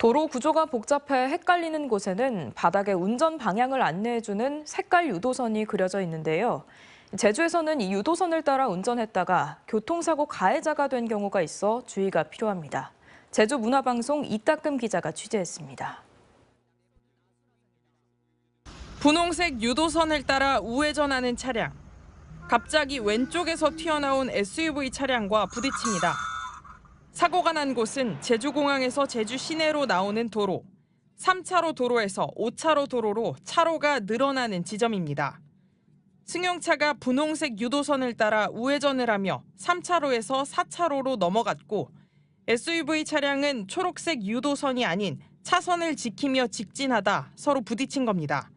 도로 구조가 복잡해 헷갈리는 곳에는 바닥에 운전 방향을 안내해주는 색깔 유도선이 그려져 있는데요. 제주에서는 이 유도선을 따라 운전했다가 교통사고 가해자가 된 경우가 있어 주의가 필요합니다. 제주문화방송 이따금 기자가 취재했습니다. 분홍색 유도선을 따라 우회전하는 차량. 갑자기 왼쪽에서 튀어나온 SUV 차량과 부딪힙니다. 사고가 난 곳은 제주공항에서 제주 시내로 나오는 도로. 3차로 도로에서 5차로 도로로 차로가 늘어나는 지점입니다. 승용차가 분홍색 유도선을 따라 우회전을 하며 3차로에서 4차로로 넘어갔고 SUV 차량은 초록색 유도선이 아닌 차선을 지키며 직진하다 서로 부딪힌 겁니다.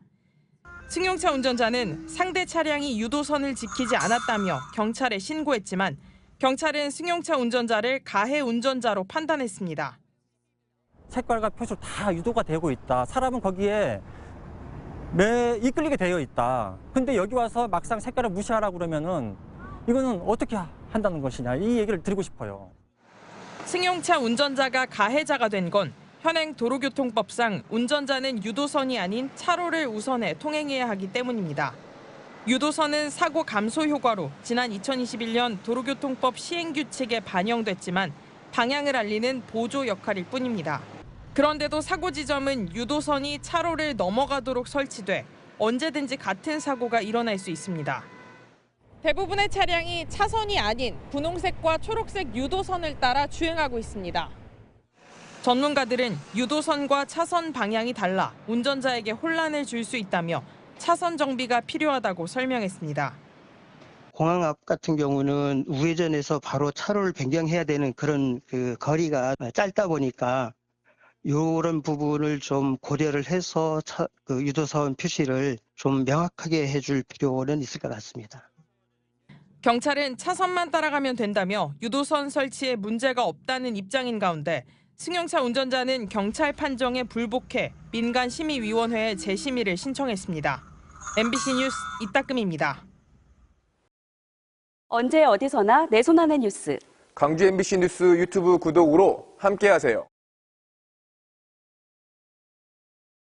승용차 운전자는 상대 차량이 유도선을 지키지 않았다며 경찰에 신고했지만 경찰은 승용차 운전자를 가해 운전자로 판단했습니다. 색깔과 표시로 다 유도가 되고 있다. 사람은 거기에 매 이끌리게 되어 있다. 근데 여기 와서 막상 색깔을 무시하라고 그러면은 이거는 어떻게 한다는 것이냐 이 얘기를 드리고 싶어요. 승용차 운전자가 가해자가 된 건 현행 도로교통법상 운전자는 유도선이 아닌 차로를 우선해 통행해야 하기 때문입니다. 유도선은 사고 감소 효과로 지난 2021년 도로교통법 시행규칙에 반영됐지만 방향을 알리는 보조 역할일 뿐입니다. 그런데도 사고 지점은 유도선이 차로를 넘어가도록 설치돼 언제든지 같은 사고가 일어날 수 있습니다. 대부분의 차량이 차선이 아닌 분홍색과 초록색 유도선을 따라 주행하고 있습니다. 전문가들은 유도선과 차선 방향이 달라 운전자에게 혼란을 줄 수 있다며 차선 정비가 필요하다고 설명했습니다. 공항 앞 같은 경우는 우회전해서 바로 차로를 변경해야 되는 그런 그 거리가 짧다 보니까 이런 부분을 좀 고려를 해서 차, 그 유도선 표시를 좀 명확하게 해줄 필요는 있을 것 같습니다. 경찰은 차선만 따라가면 된다며 유도선 설치에 문제가 없다는 입장인 가운데 승용차 운전자는 경찰 판정에 불복해 민간 심의위원회에 재심의를 신청했습니다. MBC 뉴스 이따금입니다. 언제 어디서나 내 손 안의 뉴스. 광주 MBC 뉴스 유튜브 구독으로 함께하세요.